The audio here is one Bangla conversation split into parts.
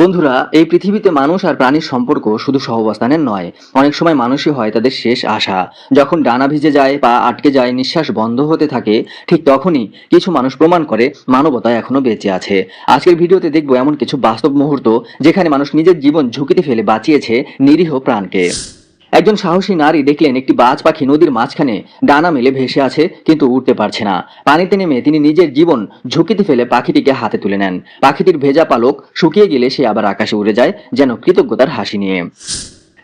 বন্ধুরা, এই পৃথিবীতে মানুষ আর প্রাণীর সম্পর্ক শুধু সহবস্থানের নয়, অনেক সময় মানুষই হয় তাদের শেষ আশা। যখন ডানা ভিজে যায়, পা আটকে যায়, নিঃশ্বাস বন্ধ হতে থাকে, ঠিক তখনই কিছু মানুষ প্রমাণ করে মানবতা এখনও বেঁচে আছে। আজকের ভিডিওতে দেখব এমন কিছু বাস্তব মুহূর্ত যেখানে মানুষ নিজের জীবন ঝুঁকিতে ফেলে বাঁচিয়েছে নিরীহ প্রাণকে। একজন সাহসী নারী দেখলেন একটি বাজ পাখি নদীর মাঝখানে ডানা মেলে ভেসে আছে, কিন্তু উঠতে পারছে না। পানিতে নেমে তিনি নিজের জীবন ঝুঁকিতে ফেলে পাখিটিকে হাতে তুলে নেন। পাখিটির ভেজা পালক শুকিয়ে গেলে সে আবার আকাশে উড়ে যায়, যেন কৃতজ্ঞতার হাসি নিয়ে।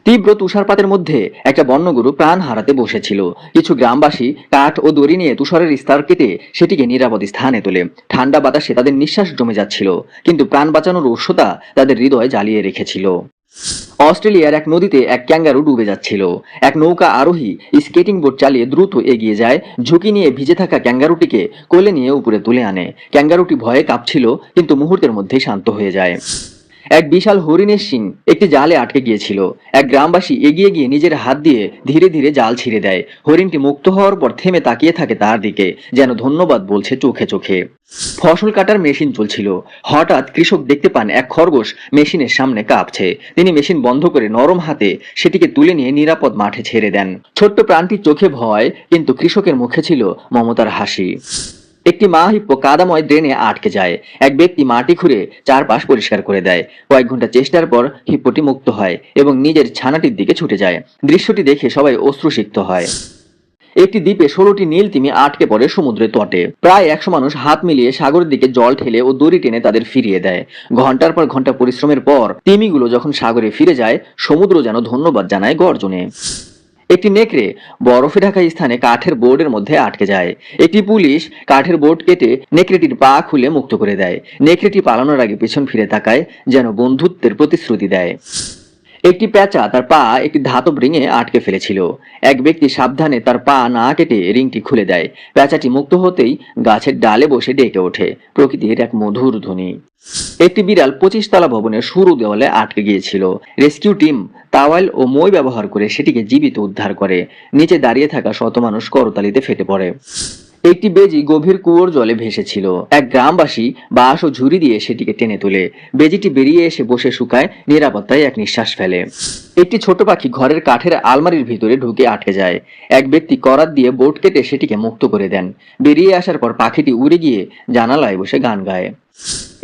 তীব্র তুষারপাতের মধ্যে একটা বন্যগরু প্রাণ হারাতে বসেছিল। কিছু গ্রামবাসী কাঠ ও দড়ি নিয়ে তুষারের স্তর কেটে সেটিকে নিরাপদ স্থানে তোলে। ঠান্ডা বাতাসে তাদের নিঃশ্বাস জমে যাচ্ছিল, কিন্তু প্রাণ বাঁচানোর উৎসতা তাদের হৃদয় জ্বালিয়ে রেখেছিল। অস্ট্রেলিয়ার এক নদীতে এক ক্যাঙ্গারু ডুবে যাচ্ছিল। এক নৌকা আরোহী স্কেটিং বোর্ড চালিয়ে দ্রুত এগিয়ে যায়, ঝুঁকি নিয়ে ভিজে থাকা ক্যাঙ্গারুটিকে কোলে নিয়ে উপরে তুলে আনে। ক্যাঙ্গারুটি ভয়ে কাঁপছিল, কিন্তু মুহূর্তের মধ্যেই শান্ত হয়ে যায়। এক বিশাল হরিণের শিং একটি জালে আটকে গিয়েছিল। এক গ্রামবাসী এগিয়ে গিয়ে নিজের হাত দিয়ে ধীরে ধীরে জাল ছিঁড়ে দেয়। হরিণটি মুক্ত হওয়ার পর থেমে তাকিয়ে থাকে তার দিকে, যেন ধন্যবাদ বলছে চোখে চোখে। ফসল কাটার মেশিন চলছিল। হঠাৎ কৃষক দেখতে পান এক খরগোশ মেশিনের সামনে কাঁপছে। তিনি মেশিন বন্ধ করে নরম হাতে সেটিকে তুলে নিয়ে নিরাপদ মাঠে ছেড়ে দেন। ছোট্ট প্রাণটির চোখে ভয়, কিন্তু কৃষকের মুখে ছিল মমতার হাসি। একটি মা কাদাময় ড্রেনে আটকে যায়। এক ব্যক্তি মাটি খুঁড়ে চারপাশ পরিষ্কার করে দেয়। কয়েক ঘণ্টা চেষ্টার পর হিপ্পোটি মুক্ত হয় এবং নিজের ছানাটির দিকে ছুটে যায়। দৃশ্যটি দেখে সবাই অশ্রুসিক্ত হয়। একটি দ্বীপে ষোলোটি নীল তিমি আটকে পড়ে সমুদ্রের তটে। প্রায় একশো মানুষ হাত মিলিয়ে সাগরের দিকে জল ঠেলে ও দড়ি টেনে তাদের ফিরিয়ে দেয়। ঘণ্টার পর ঘণ্টা পরিশ্রমের পর তিমিগুলো যখন সাগরে ফিরে যায়, সমুদ্র যেন ধন্যবাদ জানায় গর্জনে। একটি নেকড়ে বরফে ঢাকা স্থানে কাঠের বোর্ডের মধ্যে আটকে যায়। একটি পুলিশ কাঠের বোর্ড কেটে নেকড়েটির পা খুলে মুক্ত করে দেয়। নেকড়েটি পালানোর আগে পেছন ফিরে তাকায়, যেন বন্ধুত্বের প্রতিশ্রুতি দেয়। একটি প্যাঁচা তার পা একটি ধাতব রিংয়ে আটকে ফেলেছিল। এক ব্যক্তি সাবধানে তার পা না কেটে রিংটি খুলে দেয়। প্যাঁচাটি মুক্ত হতেই গাছের ডালে বসে ডেকে ওঠে। প্রকৃতির এক মধুর ধ্বনি। একটি বিড়াল পঁচিশ তলা ভবনের শুরু দেওয়ালে আটকে গিয়েছিল। রেস্কিউ টিম তাওয়াল ও মই ব্যবহার করে সেটিকে জীবিত উদ্ধার করে। নিচে দাঁড়িয়ে থাকা শত মানুষ করতালিতে ফেটে পড়ে। একটি বেজি গভীর কুয়োর জলে ভেসেছিল। এক গ্রামবাসী বাঁশ ও ঝুড়ি দিয়ে সেটিকে টেনে তোলে। বেজিটি বেরিয়ে এসে বসে শুকায়, নিরাপত্তায় এক নিঃশ্বাস ফেলে। একটি ছোট পাখি ঘরের কাঠের আলমারির ভিতরে ঢুকে আটকে যায়। এক ব্যক্তি করাত দিয়ে বোট কেটে সেটিকে মুক্ত করে দেন। বেরিয়ে আসার পর পাখিটি উড়ে গিয়ে জানালায় বসে গান গায়।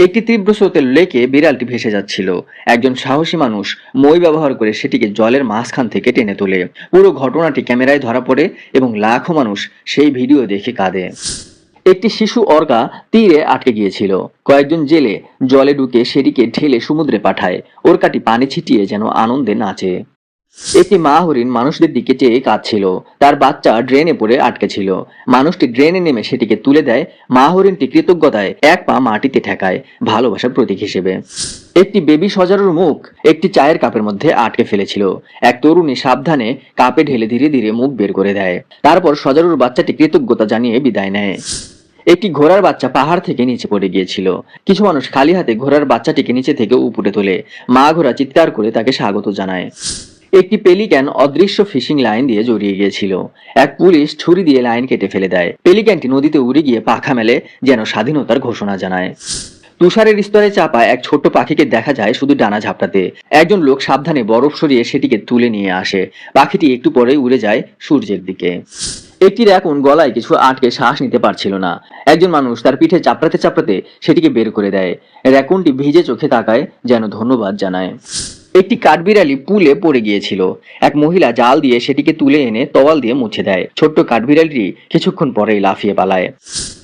একটি তীব্র স্রোতের লেকে বিড়ালটি ভেসে যাচ্ছিল। একজন সাহসী মানুষ মই ব্যবহার করে সেটিকে জলের মাঝখান থেকে টেনে তোলে। পুরো ঘটনাটি ক্যামেরায় ধরা পড়ে এবং লাখো মানুষ সেই ভিডিও দেখে কাঁদে। একটি শিশু অর্গা তীরে আটকে গিয়েছিল। কয়েকজন জেলে জলে ঢুকে সেটিকে ঢেলে সমুদ্রে পাঠায়। ওরকাটি পানি ছিটিয়ে যেন আনন্দে নাচে। একটি মা হরিণ মানুষদের দিকে চেয়ে কাঁদছিল। তার বাচ্চা ড্রেনে পড়ে আটকে ছিল। মানুষটি ড্রেনে নেমে সেটিকে তুলে দেয় মা হরিণটি কৃতজ্ঞতায় এক পা মাটিতে ঠেকায় ভালোবাসার প্রতীক হিসেবে। একটি বেবি সজারুর মুখ একটি চায়ের কাপের মধ্যে আটকে ফেলেছিল। এক তরুণী সাবধানে কাপে ঢেলে ধীরে ধীরে মুখ বের করে দেয়। তারপর সজারুর বাচ্চাটি কৃতজ্ঞতা জানিয়ে বিদায় নেয়। একটি ঘোড়ার বাচ্চা পাহাড় থেকে নিচে পড়ে গিয়েছিল। কিছু মানুষ খালি হাতে ঘোড়ার বাচ্চাটিকে নিচে থেকে উপরে তোলে। মা ঘোড়া চিৎকার করে তাকে স্বাগত জানায়। একটি পেলিক্যান অদৃশ্য ফিশিং লাইন দিয়ে জড়িয়ে গিয়েছিল। এক পুলিশ ছুরি দিয়ে লাইন কেটে ফেলে দেয়। পেলিক্যানটি নদীতে উড়ে গিয়ে পাখা মেলে, যেন স্বাধীনতার ঘোষণা জানায়। তুষারের স্তরে চাপা এক ছোট্ট পাখিকে দেখা যায় শুধু ডানা ঝাপটাতে। একজন লোক সাবধানে বরফ সরিয়ে সেটিকে তুলে নিয়ে আসে। পাখিটি একটু পরেই উড়ে যায় সূর্যের দিকে। একটি র্যাকুন গলায় কিছু আটকে শ্বাস নিতে পারছিল না। একজন মানুষ তার পিঠে চাপড়াতে চাপড়াতে সেটিকে বের করে দেয়। র্যাকুনটি ভিজে চোখে তাকায়, যেন ধন্যবাদ জানায়। একটি কাঠবিড়ালি পুলে পড়ে গিয়েছিল। এক মহিলা জাল দিয়ে সেটিকে তুলে এনে তওয়াল দিয়ে মুছে দেয়। ছোট্ট কাঠবিড়ালিটি কিছুক্ষণ পরেই লাফিয়ে পালায়।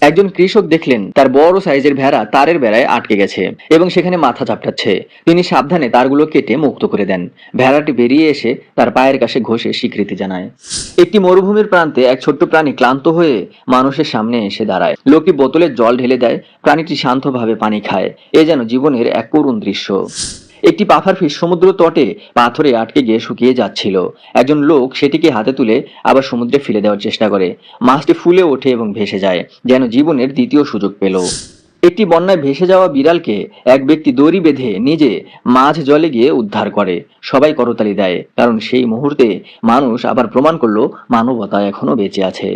একজন কৃষক দেখলেন, তার বড় সাইজের ভেড়া তারের বেড়ায় আটকে গেছে এবং সেখানে মাথা চাপটাচ্ছে তিনি সাবধানে তারগুলো কেটে মুক্ত করে দেন। ভেড়াটি বেরিয়ে এসে তার পায়ের কাছে ঘষে স্বীকৃতি জানায়। একটি মরুভূমির প্রান্তে এক ছোট্ট প্রাণী ক্লান্ত হয়ে মানুষের সামনে এসে দাঁড়ায়। লোকটি বোতলে জল ঢেলে দেয়, প্রাণীটি শান্তভাবে পানি খায়। এ যেন জীবনের এক করুণ দৃশ্য। একটি পাফার ফিশ সমুদ্র তটে পাথরে আটকে গিয়ে শুকিয়ে যাচ্ছিল। একজন লোক সেটিকে হাতে তুলে আবার সমুদ্রে ফেলে দেওয়ার চেষ্টা করে। মাছটি ফুলে ওঠে এবং ভেসে যায়, যেন জীবনের দ্বিতীয় সুযোগ পেল। একটি বন্যায় ভেসে যাওয়া বিড়ালকে এক ব্যক্তি দড়ি বেঁধে নিজে মাঝ জলে গিয়ে উদ্ধার করে। সবাই করতালি দেয়, কারণ সেই মুহূর্তে মানুষ আবার প্রমাণ করল মানবতা এখনও বেঁচে আছে।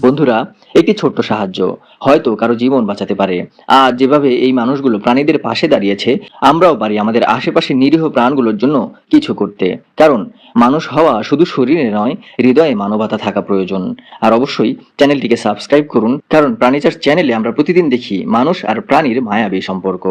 বন্ধুরা, একটি ছোট্ট সাহায্য, হয়তো কারও জীবন বাঁচাতে পারে। আর যেভাবে এই মানুষগুলো প্রাণীদের পাশে দাঁড়িয়েছে, আমরাও পারি আমাদের আশেপাশে নিরীহ প্রাণগুলোর জন্য কিছু করতে। কারণ মানুষ হওয়া শুধু শরীরে নয়, হৃদয়ে মানবতা থাকা প্রয়োজন। আর অবশ্যই চ্যানেলটিকে সাবস্ক্রাইব করুন, কারণ প্রাণীচার চ্যানেলে আমরা প্রতিদিন দেখি মানুষ আর প্রাণীর মায়াবী সম্পর্ক।